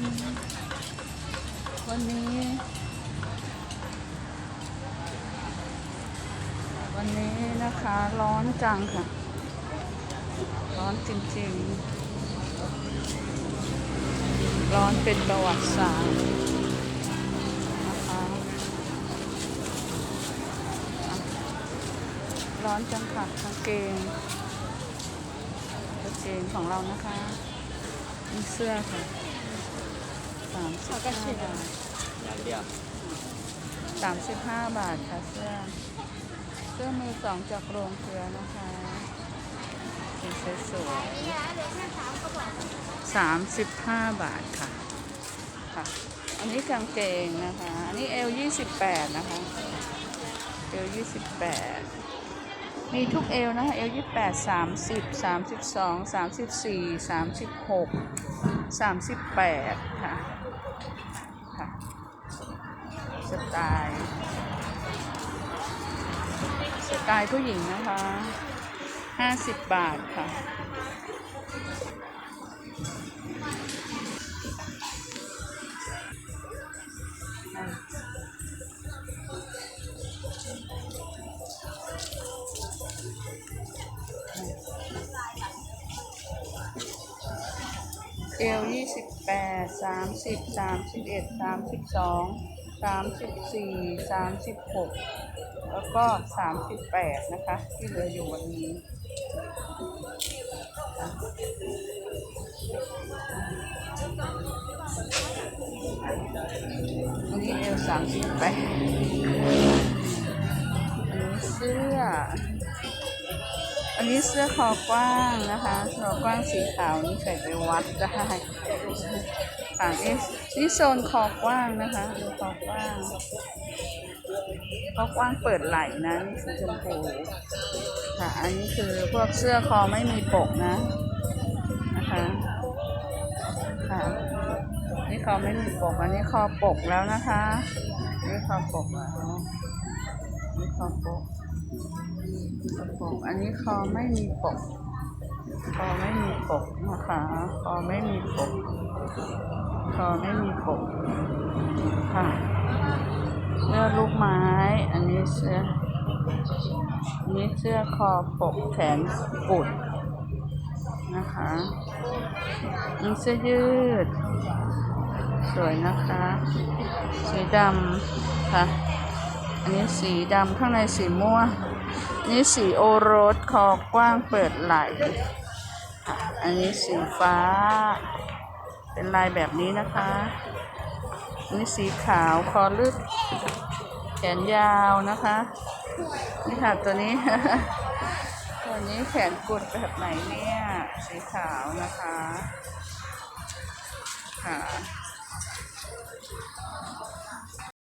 วันนี้ วันนี้นะคะร้อนจังค่ะ ร้อนจริงๆ ร้อนเป็นประวัติศาสตร์นะคะร้อนจังค่ะกางเกงกางเกงของเรานะคะนี่เสื้อค่ะามสิบห้าบาทอย่างเดียวสามสิบห้าบาทค่ะเสื้อ เสื้อมือสองจากโรงเกลือนะคะเป็นสวยสามสิบห้าบาทค่ะ ค่ะ อันนี้กางเกงนะคะ อันนี้เอลยี่สิบแปดนะคะ เอลยี่สิบแปดมีทุกเอลนะคะเอลยี่แปดสามสิบสามสิบสองสามสิบสี่สามสิบหกสามสิบแปดค่ะ สไตล์ผู้หญิงนะคะห้าสิบบาทค่ะ เอลยี่สิบแปดสามสิบสามสิบเอ็ดสามสิบสอง สามสิบสี่สามสิบหกแล้วก็สามสิบแปดนะคะ ที่เหลืออยู่วันนี้ อันนี้เอลสามสิบแปดอันนี้เสื้ออั นี้เสื้อคอกว้างนะคะคอกว้างสีขาวนี่ใส่ไปวัดได้ค่ะนี่นี่โซนคอกว้างนะคะดูคอกว้างคอกว้างเปิดไหล่นะนี่สีชมพูค่ะอันนี้คือพวกเสื้อคอไม่มีปกนะนะคะค่ะนี่คอไม่มีปกอันนี้คอปกแล้วนะคะนี่คอปกแล้วนี่คอปก ปกอันนี้คอไม่มีปก คอไม่มีปกนะคะคอไม่มีปก คอไม่มีปก ค่ะ เสื้อลูกไม้ อันนี้เสื้อนี้เสื้อคอปกแขนกุดนะคะนี่เสื้อยืด สวยนะคะ สีดำค่ะ อันนี้สีดำข้างในสีม่วงนี่สีโอรสคอกว้างเปิดไหลอันนี้สีฟ้า เป็นลายแบบนี้นะคะนนี้สีขาวคอลึก แขนยาวนะคะ นี่ค่ะตัวนี้ ตัวนี้แขนกุดแบบไหนเนี่ย สีขาวนะคะค่ะ